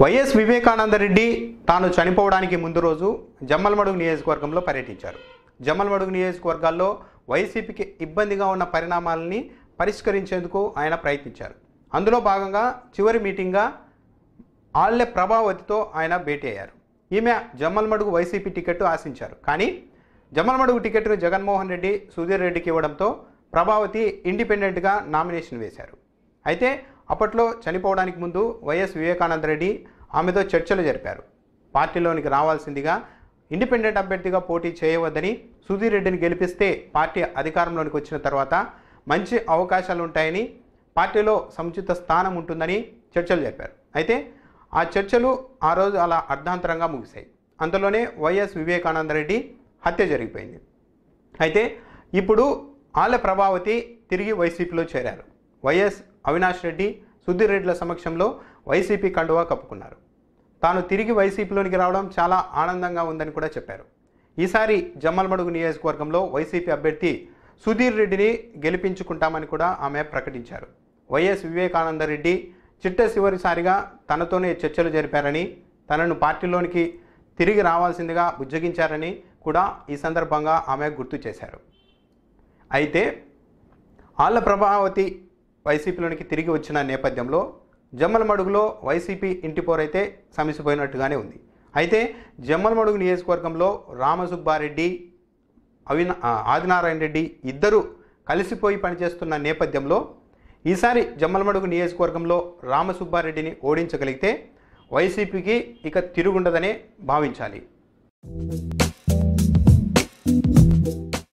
YS Vivekananda Reddy తాను చనిపోవడానికి ముందు రోజు జమ్మలమడుగు నియోజకవర్గంలో పర్యటించారు. జమ్మలమడుగు నియోజకవర్గాల్లో వైసీపీకి ఇబ్బందిగా ఉన్న పరిణామాలని పరిష్కరించేందుకు ఆయన ప్రయత్నించారు. అందులో భాగంగా చివరి మీటింగ్గా ఆళ్ళె ప్రభావతితో ఆయన భేటీ అయ్యారు. ఈమె జమ్మలమడుగు వైసీపీ టికెట్ ఆశించారు. కానీ జమ్మలమడుగు టికెట్ను జగన్మోహన్ రెడ్డి సుధీర్ రెడ్డికి ఇవ్వడంతో ప్రభావతి ఇండిపెండెంట్గా నామినేషన్ వేశారు. అయితే అప్పట్లో చనిపోవడానికి ముందు వైఎస్ వివేకానంద రెడ్డి ఆమెతో చర్చలు జరిపారు. పార్టీలోనికి రావాల్సిందిగా ఇండిపెండెంట్ అభ్యర్థిగా పోటీ చేయవద్దని సుధీర్ రెడ్డిని గెలిపిస్తే పార్టీ అధికారంలోనికి వచ్చిన తర్వాత మంచి అవకాశాలు ఉంటాయని పార్టీలో సముచిత స్థానం ఉంటుందని చర్చలు జరిపారు. అయితే ఆ చర్చలు ఆ రోజు అలా అర్ధాంతరంగా ముగిశాయి. అంతలోనే వైఎస్ వివేకానంద రెడ్డి హత్య జరిగిపోయింది. అయితే ఇప్పుడు ఆళ్ళ ప్రభావతి తిరిగి వైసీపీలో చేరారు. వైఎస్ అవినాష్ రెడ్డి సుధీర్ రెడ్డిల సమక్షంలో వైసీపీ కండువా కప్పుకున్నారు. తాను తిరిగి వైసీపీలోనికి రావడం చాలా ఆనందంగా ఉందని కూడా చెప్పారు. ఈసారి జమ్మలమడుగు నియోజకవర్గంలో వైసీపీ అభ్యర్థి సుధీర్ రెడ్డిని గెలిపించుకుంటామని కూడా ఆమె ప్రకటించారు. వైఎస్ వివేకానంద రెడ్డి చిట్ట చివరిసారిగా తనతోనే చర్చలు జరిపారని తనను పార్టీలోనికి తిరిగి రావాల్సిందిగా బుజ్జగించారని కూడా ఈ సందర్భంగా ఆమె గుర్తు చేశారు. అయితే ఆళ్ళ ప్రభావతి వైసీపీలోనికి తిరిగి వచ్చిన నేపథ్యంలో జమ్మలమడుగులో వైసీపీ ఇంటి పోరైతే సమిసిపోయినట్టుగానే ఉంది. అయితే జమ్మలమడుగు నియోజకవర్గంలో రామసుబ్బారెడ్డి అవిన ఆదినారాయణ రెడ్డి ఇద్దరు కలిసిపోయి పనిచేస్తున్న నేపథ్యంలో ఈసారి జమ్మలమడుగు నియోజకవర్గంలో రామసుబ్బారెడ్డిని ఓడించగలిగితే వైసీపీకి ఇక తిరుగుండదనే భావించాలి.